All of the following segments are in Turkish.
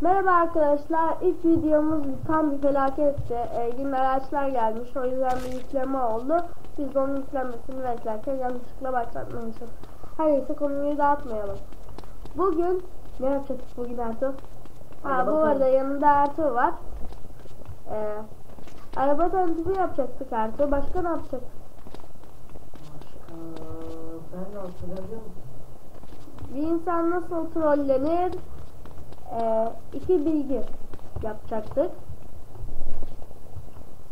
Merhaba arkadaşlar. İlk videomuz tam bir felaketti. Ee, yine araçlar gelmiş. O yüzden bir yükleme oldu. Biz de onun yüklenmesini beklerken yanlışlıkla başlatmamışız. Her neyse konuyu dağıtmayalım. Bugün ne yapacaktık bugün Ertuğ? Ha bu arada yanında Ertuğ var. Ee, araba tanıtımı yapacaktık Ertuğ. Başka ne yapacaktık? Başka ben de hatırlamıyor musun? Bir insan nasıl trollenir? Ee, iki bilgi yapacaktık.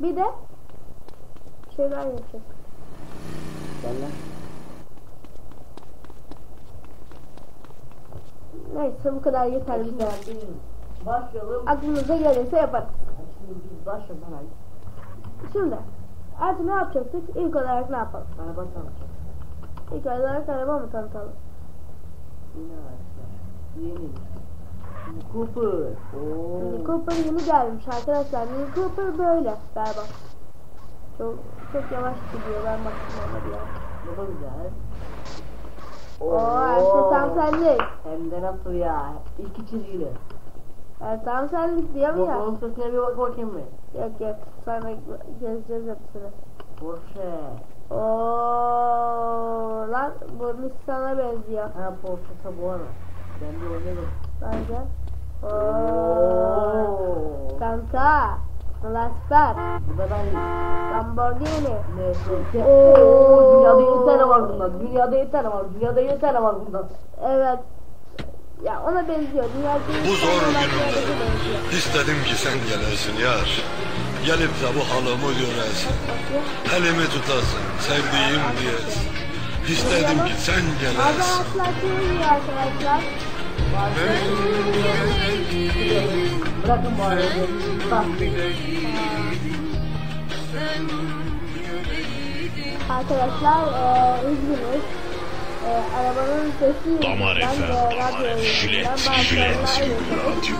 Bir de şeyler yapacaktık. Böyle. Neyse bu kadar yeter bize. Biz başlayalım. Aklımıza gelirse yaparız. Şimdi biz. Şimdi artık ne yapacaktık? İlk olarak ne yapalım? Araba tanıtacağız. İlk olarak araba mı tanıtalım? Yine araçlar. Yeni. Cooper. Oo. Mini Cooper yeni gelmiş arkadaşlar. Mini Cooper böyle galiba. Çok çok yavaş gidiyor. Ben baktım ona bir. Bu da güzel. Oo, Ertuğ tam senlik. Hem de nasıl ya? İki çizgili. Tam senlik diyorum ya. Motorun sesine bir bak bakayım mı? Yok yok. Sonra gezeceğiz hepsini. Porsche. Oo lan bu Nissan'a benziyor Ha Porsche bu ara. Ben de oynadım. Oo. Kanka. Lasper. Bu da ben. Lamborghini. Neyse. Dünyada yedi tane var bundan. Dünyada yedi tane var. Dünyada yedi tane var bundan. Evet. Ya ona benziyor. Dünya Bu zor günümde istedim ki sen gelesin yar. Gelip de bu halımı göresin. Elimi tutasın, sevdiğim diyesin. İstedim ki sen gelesin. Arkadaşlar arkadaşlar. Bırakın bu arada. Arkadaşlar eee üzgünüz. Eee arabanın sesi Damar radyo damar yüzünden jilet, jilet, radyo.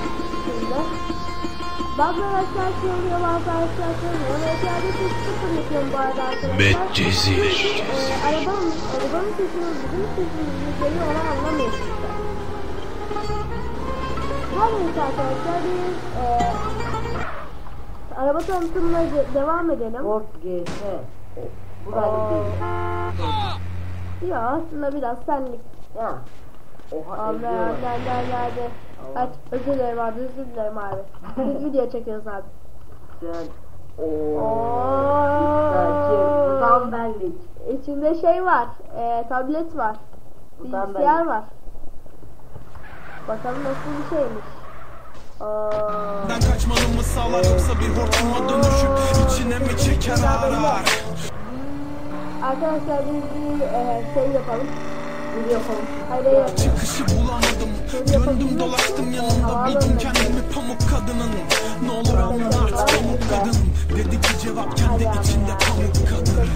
Bazı araçlar çeviriyor, bazı araçlar ihtiyacı çok sıfır yapıyorum bu arada arkadaşlar. Medcezir. Eee, arabanın, arabanın sesini bizim sesimizi geliyor ona anlamıyorsunuz. Her neyse arkadaşlar biz eee araba tanıtımına de- devam edelim. Ford GS. Bu da değil. Ya aslında biraz senlik. Ya. Oha eziyor. nerede nerede? Aç özür dilerim abi özür dilerim abi. Biz video çekiyoruz abi. Güzel. Oo. Oo. Bu tam benlik. İçinde şey var. E, tablet var. Bilgisayar var. Bakalım nasıl bir şeymiş. Ben kaçmalımı sağlar yoksa bir hortuma dönüşüp içine mi çeker arar? Arkadaşlar biz bir e, şey yapalım. Bunu yapalım. Hayır. Çıkışı bulamadım. Döndüm dolaştım yanında. Buldum kendimi pamuk kadının Ne olur anla artık pamuk kadın Dedi ki cevap kendi içinde pamuk kadın.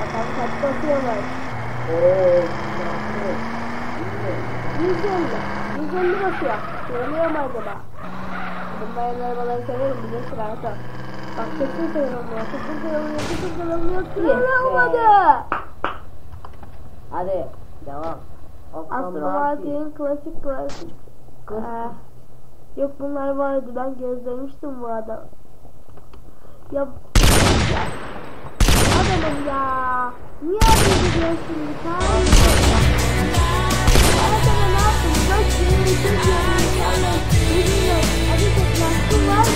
Bakalım kaç basıyorlar. Oo. 150. 150 basıyor. Söylüyor mu acaba? Ben bayan arabaları severim bilirsin Erkan. Bak kesin sayılmıyor. Kesin sayılmıyor. Kesin sayılmıyor. Sayılmadı. Hadi. Devam. Aston Martin klasik klasik. Ee, yok bunlar vardı. Ben gözlemiştim bu adam. Ya. Adamım ya. Niye gidiyorsun? Sen Arada ne yaptın? Dört yıl bir şey diyorum. Sonra bizimle acı toplansın var.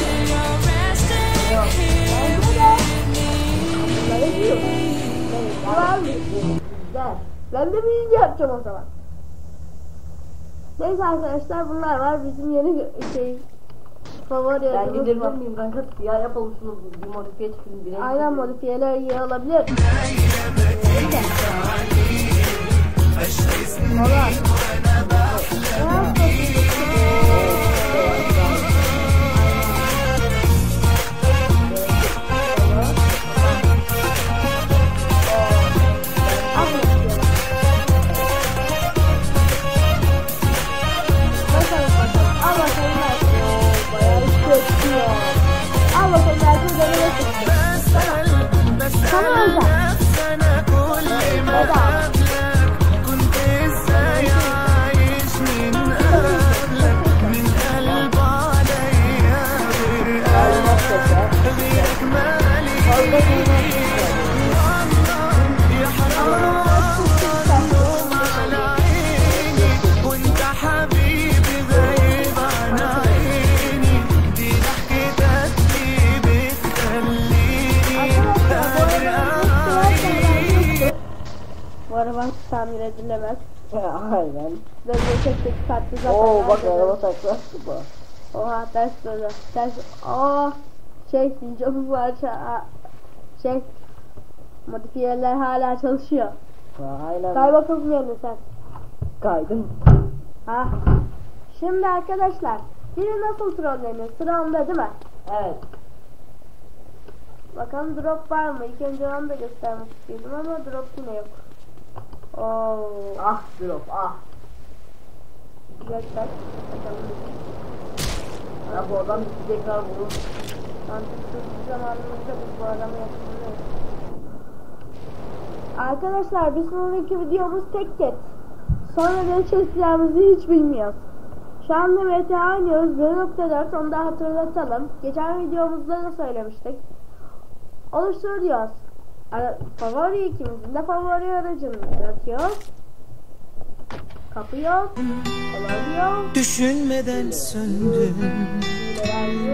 Bunları diyor. Ben de birinci yapacağım o zaman. Neyse arkadaşlar bunlar var. Bizim yeni şey favori Ben arabamız gidebilir miyim kanka? Ya yapalım şunu bir modifiye çıkın. Bir Aynen modifiyeler iyi olabilir. Ne yapıyorsun? Araba tamir edilemez. Aynen. Dönme tek tek farklı zaten. Oo bak araba takla. Bu. Oha ters döndü. Ters. Aa şey sincapı parça. Şey modifiyeler hala çalışıyor. Aynen. Kay bakalım yerine sen. Kaydım. Ha. Şimdi arkadaşlar biri nasıl trollenir? Sıra onda değil mi? Evet. Bakalım drop var mı? İlk önce onu da göstermek istiyordum ama drop yine yok. Oo, Ah drop ah. göster. Bakalım. Ya bu adam bizi tekrar vurur. Mantıksız bir zamanımızda bu adamı yapamıyoruz. Arkadaşlar bir sonraki videomuz tek tek. Sonra ne çekeceğimizi hiç bilmiyoruz. Şu anda MTA oynuyoruz 1.4 onu da hatırlatalım. Geçen videomuzda da söylemiştik. Oluştur diyoruz. Ara, favori ikimizin de favori aracını yaratıyoruz. Kapıyor. Olabiliyor. Düşünmeden söndün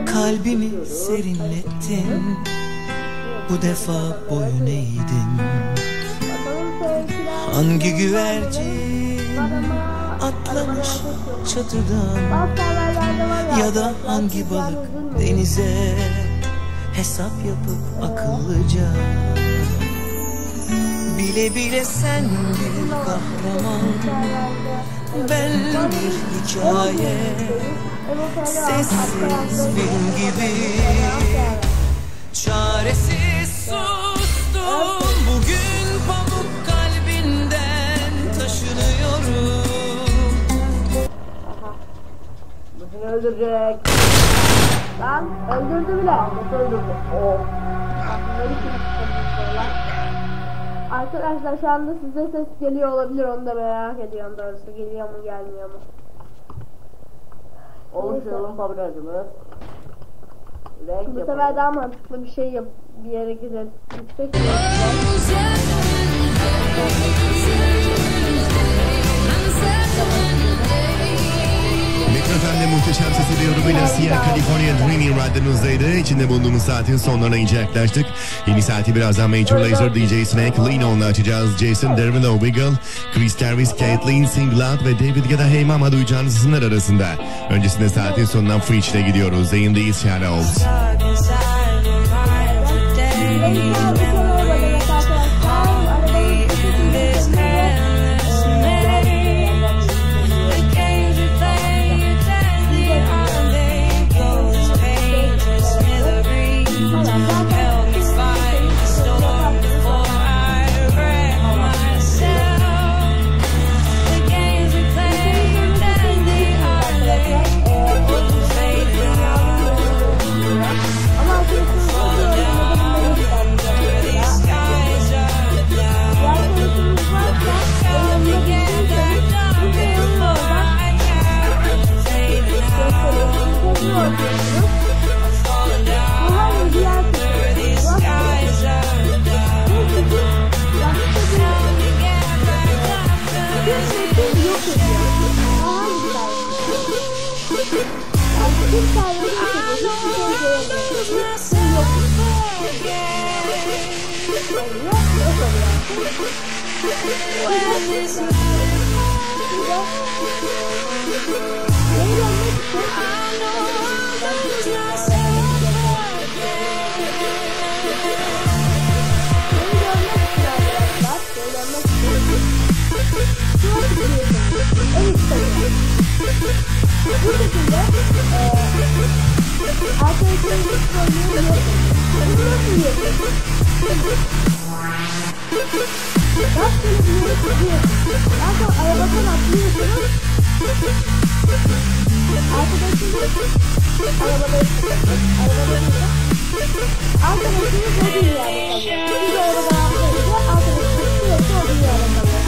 Kalbimi serinlettin Bu defa boyun sevgiler. Hangi güvercin Atlamış çatıdan Ya da hangi balık denize Hesap yapıp akıllıca Bile bile sen bir kahraman Ben bir hikaye Sessiz film gibi Çaresiz sustum Bugün pamuk kalbinden taşınıyorum Bu seni öldürecek. Lan öldürdü bile. Nasıl öldürdü? Oh. Bir Arkadaşlar şu anda size ses geliyor olabilir onu da merak ediyorum doğrusu geliyor mu gelmiyor mu? Oluşturalım fabrikacımız. Renk Bu sefer yapalım. daha mantıklı bir şey yap bir yere gidelim. Yüksek bir yere. Muhteşem sesi bir yorumuyla Sierra California Dreaming radyonuzdaydı. İçinde bulunduğumuz saatin sonlarına iyice yaklaştık. Yeni saati birazdan Major Lazer, DJ Snake, Lino'nla açacağız. Jason Derulo, Wiggle, Chris Jarvis, Caitlyn, Out ve David Guetta Hey Mama duyacağınız isimler arasında. Öncesinde saatin sonundan Free ile gidiyoruz. Yayındayız Shadows. En Bu şekilde arkadaşlarımız söylüyor. Bunu bir yere çıkıyorsunuz. Daha sonra arabadan atlıyorsunuz. Arkadaşınız arabada. Arabada yapıyorsunuz. Arkadaşınız o bir yerde kalıyor. Siz de arabadan atlayınca arkadaşınız sürekli o bir yerde kalıyor.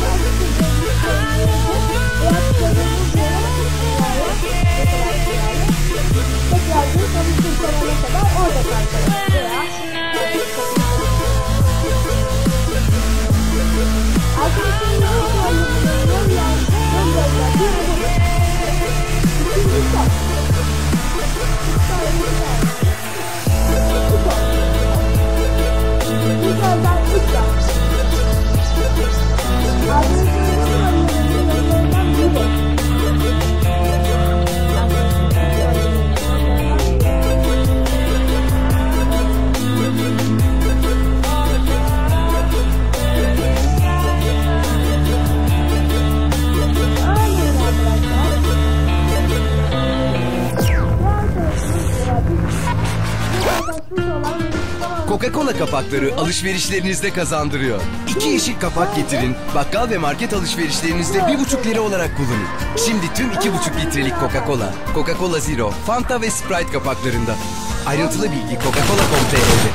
Belki kapakları alışverişlerinizde kazandırıyor. İki yeşil kapak getirin, bakkal ve market alışverişlerinizde bir buçuk lira olarak kullanın. Şimdi tüm iki buçuk litrelik Coca-Cola, Coca-Cola Zero, Fanta ve Sprite kapaklarında. Ayrıntılı bilgi Coca-Cola.com.tr'de.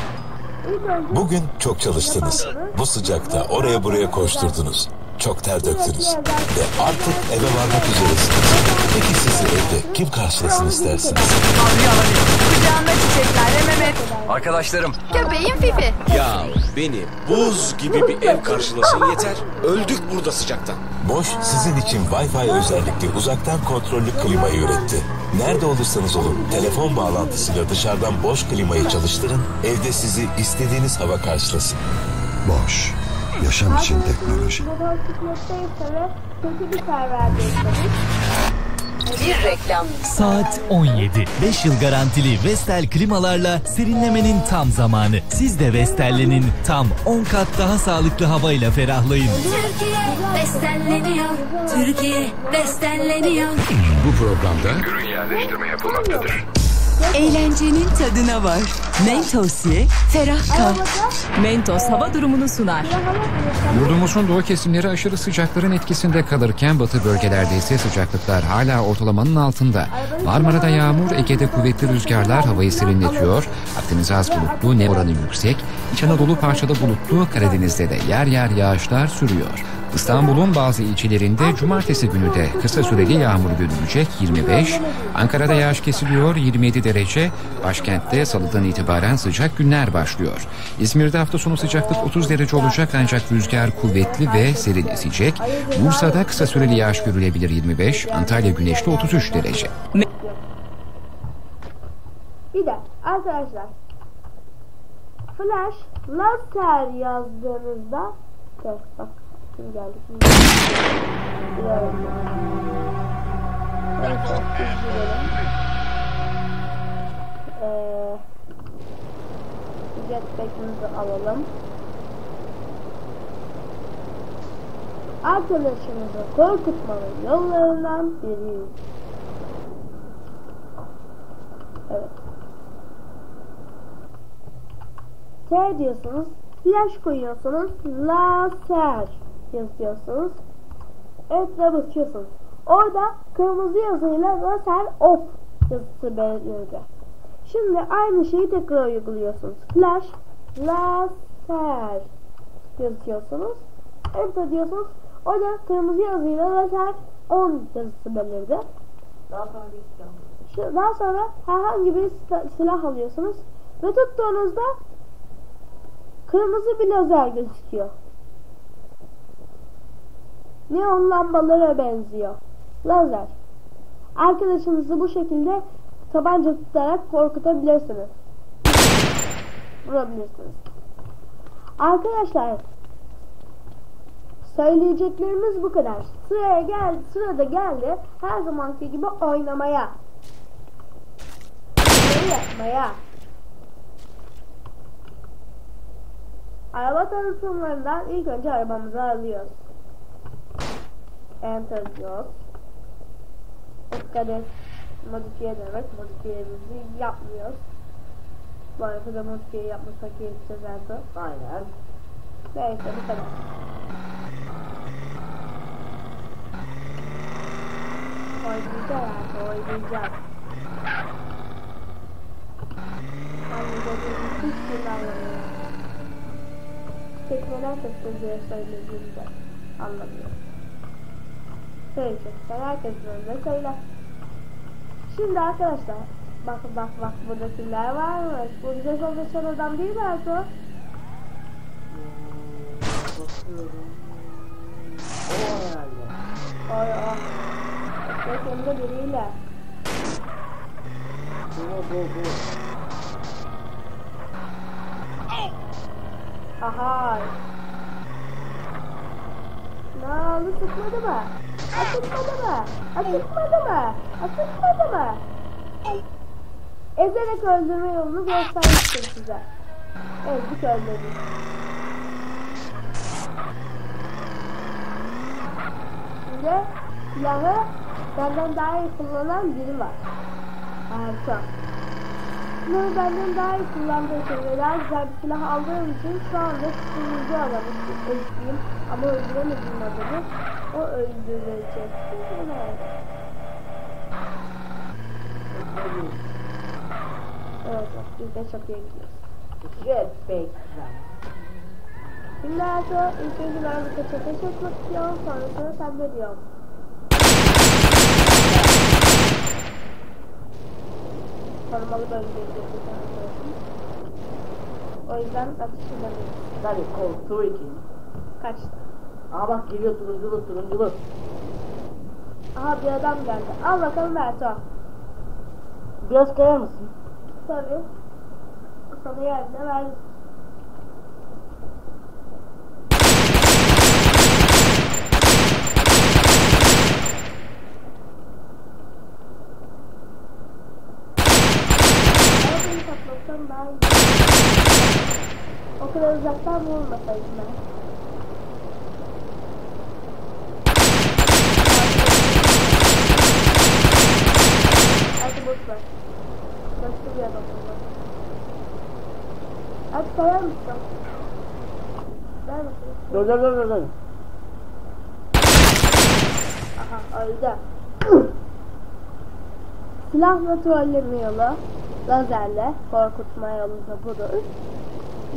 Bugün çok çalıştınız. Bu sıcakta oraya buraya koşturdunuz. Çok ter döktünüz. Ve artık eve varmak üzeresiniz. Peki sizi evde kim karşılasın istersiniz? Kucağında çiçeklerle Mehmet. Arkadaşlarım, Köpeğim Fifi. Ya beni buz gibi bir ev karşılasın yeter. Öldük burada sıcaktan. Boş sizin için Wi-Fi özellikli uzaktan kontrollü klimayı üretti. Nerede olursanız olun telefon bağlantısıyla dışarıdan boş klimayı çalıştırın. Evde sizi istediğiniz hava karşılasın. Boş. Yaşam için teknoloji. Bir reklam. Saat 17. 5 yıl garantili Vestel klimalarla serinlemenin tam zamanı. Siz de Vestel'lenin tam 10 kat daha sağlıklı havayla ferahlayın. Türkiye bestenleniyor. Türkiye bestenleniyor. Bu programda ürün yerleştirme yapılmaktadır. Eğlencenin tadına var. Mentos ye, ferah kal. Mentos hava durumunu sunar. Yurdumuzun doğu kesimleri aşırı sıcakların etkisinde kalırken batı bölgelerde ise sıcaklıklar hala ortalamanın altında. Marmara'da yağmur, Ege'de kuvvetli rüzgarlar havayı serinletiyor. Akdeniz az bulutlu, nem oranı yüksek. İç Anadolu parçada bulutlu, Karadeniz'de de yer yer yağışlar sürüyor. İstanbul'un bazı ilçelerinde cumartesi günü de kısa süreli yağmur görülecek 25. Ankara'da yağış kesiliyor 27 derece. Başkentte salıdan itibaren sıcak günler başlıyor. İzmir'de hafta sonu sıcaklık 30 derece olacak ancak rüzgar kuvvetli ve serin esecek. Bursa'da kısa süreli yağış görülebilir 25. Antalya güneşli 33 derece. Bir de arkadaşlar Flash laser yazdığınızda bak kim geldi kim geldi Biliyorum. Neyse Jetpack'imizi alalım. Arkadaşınızı korkutmanın yollarından biri. Evet. T diyorsunuz, flash koyuyorsunuz, laser yazıyorsunuz. Enter'a basıyorsunuz. Orada kırmızı yazıyla laser off yazısı belirli. Şimdi aynı şeyi tekrar uyguluyorsunuz. Flash, laser yazıyorsunuz. Enter diyorsunuz. Orada kırmızı yazıyla laser on yazısı belirdi. Daha sonra geçeceğim. Şu- Daha sonra herhangi bir sil- silah alıyorsunuz ve tuttuğunuzda kırmızı bir lazer gözüküyor. Neon lambalara benziyor. Lazer. Arkadaşınızı bu şekilde tabanca tutarak korkutabilirsiniz. Vurabilirsiniz. Arkadaşlar söyleyeceklerimiz bu kadar. Sıraya gel, sırada geldi her zamanki gibi oynamaya. Yapmaya. Araba tanıtımlarından ilk önce arabamızı alıyoruz. Enter diyoruz. Dikkat modifiye demek. Modifiyemizi yapmıyoruz. Bu arada modifiye yapmasak yeteceğiz artık. Aynen. Neyse bu kadar. Oynayacağız artık oynayacağız. Anlayacağız. Hiç şey anlamıyorum. Tekneler kaçırdığı söylediğimde anlamıyorum. Söyleyecekler herkesin önünde söyler. Şimdi arkadaşlar bak bak bak burada kimler varmış. Bu bize çalışan adam değil mi Ertuğ? Bakıyorum. O herhalde. Oy o. Yok de biriyle. Bu bu bu. Aha. Ne oldu sıkmadı mı? Asıkmadı mı? Asıkmadı mı? Asıkmadı mı? Ezerek öldürme yolunu göstermiştim size. Ezdik öldürdük. Şimdi silahı benden daha iyi kullanan biri var. Harika. silahı benden daha iyi kullandığım için ve daha güzel bir silah aldığım için şu anda sunucu aramış ama öldüremedim adamı. O öldürecek. Evet. Biz de çok iyi gidiyoruz. Jetpack. Şimdi Ertuğ ilk önce ben birkaç ateş etmek istiyorum sonrasında sen de diyorum. Korumalı bölgeye gidiyorsun. O yüzden atış edemiyorum. Tabii korktuğu için. Kaçtı. Aa bak geliyor turunculu turunculu. Aha bir adam geldi. Al bakalım Ertuğ. Biraz kayar mısın? Tabii. Sana yerde verdim. O kadar uzaktan vurmasaydım ben. Hadi boş ver. Başka bir adam var. Hadi sayar mısın? Ver bakayım. Dur dur dur dur. Aha öldü. Silahla trolleme yolu, lazerle korkutma yolu da budur.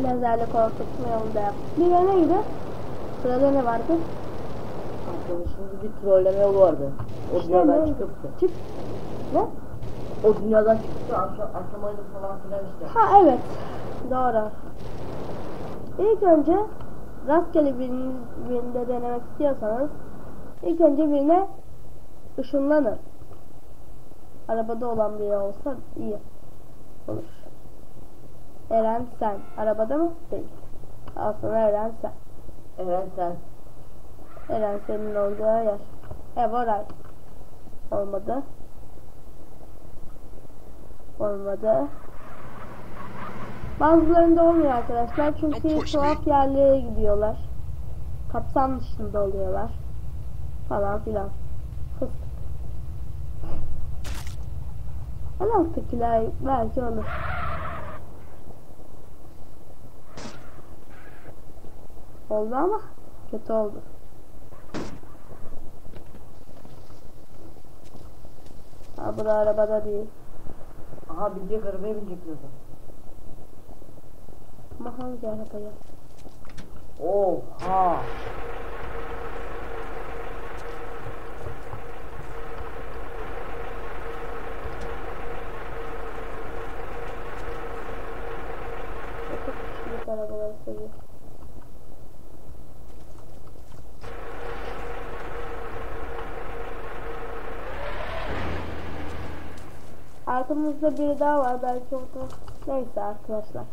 Lazerle korkutma yolu da yaptık. Bir de neydi? Sırada ne vardı? Arkadaşımızda bir trolleme yolu vardı. O İşte dünyadan neydi? çıkıptı. Çık. Ne? O dünyadan çıktı aşağı aşamaydı falan filan işte. Ha evet. Doğru. İlk önce rastgele birinde denemek istiyorsanız ilk önce birine ışınlanın. Arabada olan biri olsa iyi olur. Eren sen. Arabada mı? Değil. Aslında Eren sen. Eren sen. Eren senin olduğu yer. Ev oray. Olmadı. Olmadı. Bazılarında olmuyor arkadaşlar çünkü tuhaf yerlere gidiyorlar. Kapsam dışında oluyorlar. Falan filan. Fıstık. En alttakiler belki olur. Oldu ama kötü oldu. Ha bu da arabada değil. Aha binecek arabaya binecek diyorsun. Ama hangi arabaya? Oha. Çok kişilik arabaları seviyor. Arkamızda biri daha var belki o da neyse arkadaşlar.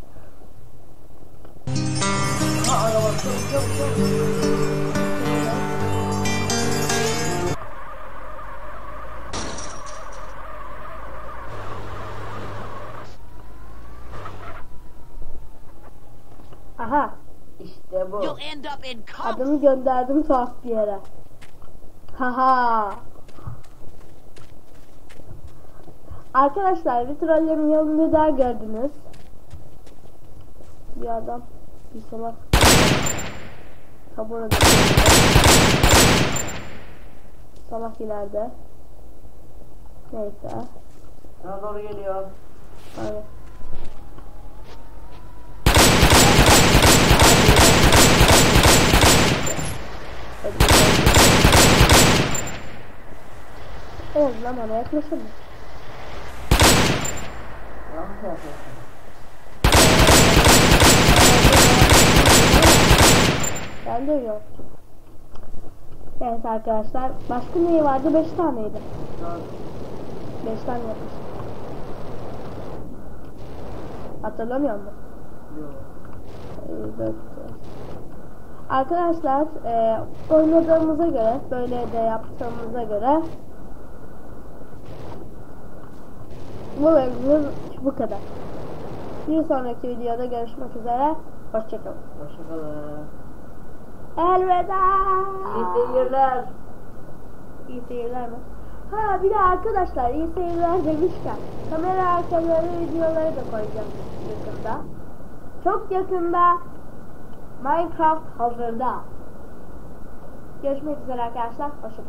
Ha araba çok çok çok. Aha İşte bu. adımı gönderdim tuhaf bir yere. Haha. Arkadaşlar bir trollerin yolunu daha gördünüz. Bir adam bir salak. Edin. Salak ileride. Neyse. Sana doğru geliyor. Hadi. En azından bana. Yanlış yapıyorsun. Ben de yok. Evet arkadaşlar. Başka neyi vardı? 5 taneydi. 5 tane yapmış. Hatırlamıyor musun? Yok. Arkadaşlar e, oynadığımıza göre böyle de yaptığımıza göre bu bölümümüz bu kadar. Bir sonraki videoda görüşmek üzere. Hoşçakalın. Hoşçakalın. Elveda. İyi seyirler. İyi seyirler mi? Ha bir de arkadaşlar iyi seyirler demişken kamera arkaları videoları da koyacağım yakında. Çok yakında Minecraft hazırda. Görüşmek üzere arkadaşlar. Hoşçakalın.